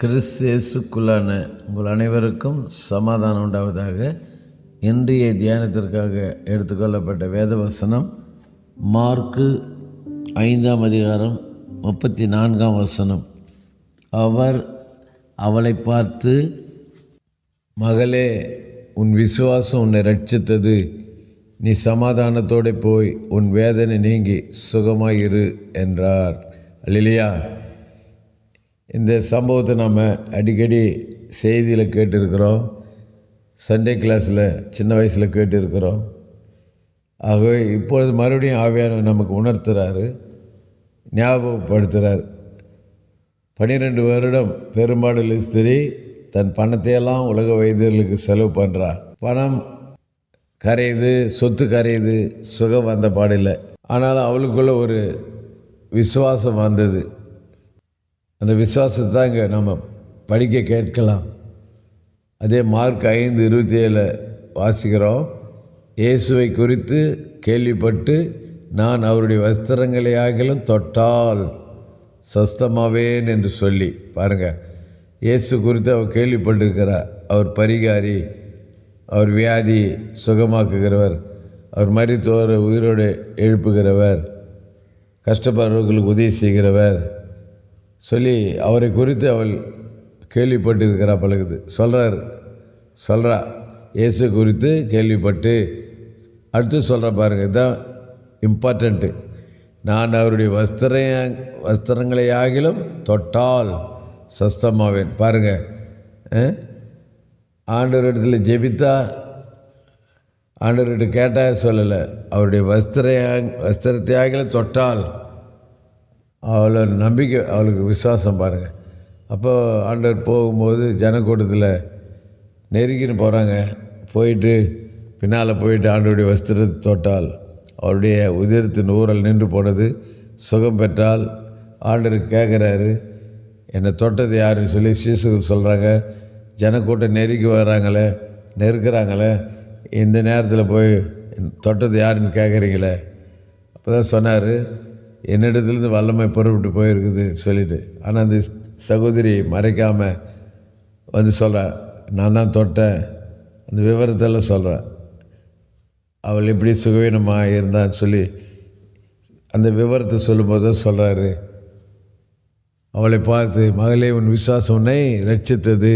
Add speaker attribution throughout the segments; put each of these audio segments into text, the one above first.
Speaker 1: கிறிஸ்தேசுக்குள்ளான உங்கள் அனைவருக்கும் சமாதானம் உண்டாவதாக இன்றைய தியானத்திற்காக எடுத்துக்கொள்ளப்பட்ட வேத வசனம் மார்க்கு ஐந்தாம் அதிகாரம் முப்பத்தி நான்காம் வசனம். அவர் அவளை பார்த்து மகளே உன் விசுவாசம் உன்னை ரட்சித்தது நீ சமாதானத்தோடு போய் உன் வேதனை நீங்கி சுகமாயிரு என்றார். அல்லையா இந்த சம்பவத்தை நம்ம அடிக்கடி செய்தியில் கேட்டிருக்கிறோம். சண்டே கிளாஸில் சின்ன வயசில் கேட்டிருக்கிறோம். ஆகவே இப்பொழுது மறுபடியும் ஆவியானவர் நமக்கு உணர்த்துறாரு. ஞாபகப்படுத்துகிறார் பன்னிரெண்டு வருடம் பெரும்பாடு ஸ்திரி தன் பணத்தையெல்லாம் உலக வைத்தியர்களுக்கு செலவு பண்ணுறா பணம் கரையுது சொத்து கரையுது சுகம் வந்த பாடில்லை. ஆனாலும் அவளுக்குள்ளே ஒரு விசுவாசம் வந்தது. அந்த விசுவாசத்தை தான் இங்கே நம்ம படிக்க கேட்கலாம். அதே மார்க் ஐந்து இருபத்தி ஏழு வாசிக்கிறோம். இயேசுவை குறித்து கேள்விப்பட்டு நான் அவருடைய வஸ்திரங்களை ஆகிலும் தொட்டால் சஸ்தமாவேன் என்று சொல்லி பாருங்கள் இயேசு குறித்து அவர் கேள்விப்பட்டிருக்கிறார். அவர் பரிகாரி அவர் வியாதி சுகமாக்குகிறவர் அவர் மருத்துவர் உயிரோடு எழுப்புகிறவர் கஷ்டப்படுறவர்களுக்கு உதவி செய்கிறவர். சொல்லி அவரை குறித்து அவள் கேள்விப்பட்டிருக்கிறா பழகுது. சொல்கிறார் சொல்கிறா இயேசு குறித்து கேள்விப்பட்டு அடுத்து சொல்கிற பாருங்கள் இதுதான் இம்பார்ட்டண்ட்டு நான் அவருடைய வஸ்திர வஸ்திரங்களை ஆகிலும் தொட்டால் சஸ்தமாவேன். பாருங்கள் ஆண்டவரிடத்தில் ஜெபித்தா ஆண்டவர்கிட்ட கேட்டால் சொல்லலை. அவருடைய வஸ்திர வஸ்திரத்தை ஆகிலும் தொட்டால் அவளை நம்பிக்கை அவளுக்கு விசுவாசம் பாருங்கள் அப்போ ஆண்டவர் போகும்போது ஜனக்கூட்டத்தில் நெருங்கின்னு போகிறாங்க போயிட்டு பின்னால் போயிட்டு ஆண்டோடைய வஸ்திரத்தை தொட்டால் அவருடைய உதிரத்தின் ஊரல் நின்று போனது. சுகம் பெற்றால் ஆண்டர் கேட்குறாரு என்னை தொட்டது யாருன்னு சொல்லி சீசுகள் சொல்கிறாங்க ஜனக்கூட்டம் நெருங்கி வர்றாங்களே நெருக்கிறாங்களே இந்த நேரத்தில் போய் தொட்டது யாருன்னு கேட்குறீங்களே அப்போ தான் சொன்னார். என்னிடத்துலேருந்து வல்லமை புறப்பட்டு போயிருக்குது சொல்லிட்டு ஆனால் அந்த சகோதரி மறைக்காமல் வந்து சொல்கிறார் நான் தான் தொட்டேன். அந்த விவரத்தெல்லாம் சொல்கிறேன் அவள் எப்படி சுகவீனமாக இருந்தான்னு சொல்லி அந்த விவரத்தை சொல்லும்போது தான் சொல்கிறாரு அவளை பார்த்து மகளே உன் விசுவாசம் உன்னை ரட்சித்தது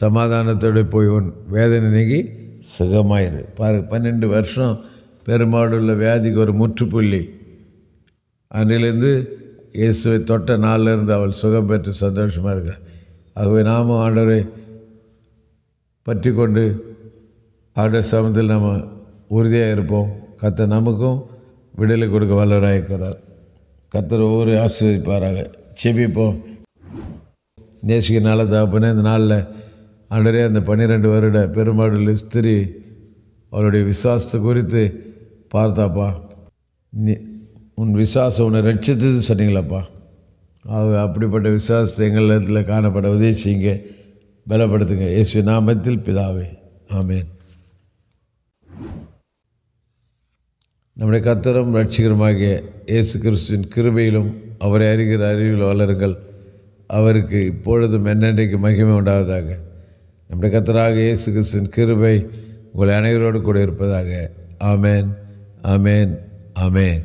Speaker 1: சமாதானத்தோடு போய் உன் வேதனை நீங்கி சுகமாயிரு. பாரு பன்னெண்டு வருஷம் பெருமாடுள்ள வியாதிக்கு ஒரு முற்றுப்புள்ளி. அன்றிலிருந்து இயேசுவை தொட்ட நாளிலிருந்து அவள் சுகம் பெற்று சந்தோஷமாக இருக்க. ஆகவே நாமும் ஆண்டவரை பற்றி கொண்டு ஆண்டவர் சமத்தில் நம்ம உறுதியாக இருப்போம். கத்த நமக்கும் விடுதலை கொடுக்க வல்லவராக இருக்கிறார். கத்தர் ஒவ்வொரு ஆசிரியப்பாராக செபிப்போம் நேசிக்க நாள தகப்பனே இந்த நாளில் ஆண்டரே அந்த பன்னிரெண்டு வருட பெருமாடு ஸ்திரி அவளுடைய விசுவாசத்தை குறித்து பார்த்தாப்பா. நீ உன் விசுவாசம் உன்னை ரட்சித்தது சொன்னீங்களப்பா. ஆக அப்படிப்பட்ட விசுவாசத்தை எங்கள் இடத்துல காணப்பட உதவி செய்யுங்க பலப்படுத்துங்க. இயேசு நாமத்தில் பிதாவே ஆமேன். நம்முடைய கத்தரும் ரட்சிகரமாகிய இயேசு கிறிஸ்துவின் கிருபையிலும் அவரை அறிகிற அறிவில் வளருங்கள். அவருக்கு இப்பொழுதும் என்னென்றைக்கு மகிமை உண்டாவதாக. நம்முடைய கத்தராக இயேசு கிறிஸ்துவின் கிருபை உங்களை அனைவரோடு கூட இருப்பதாக. ஆமேன் ஆமேன் ஆமேன்.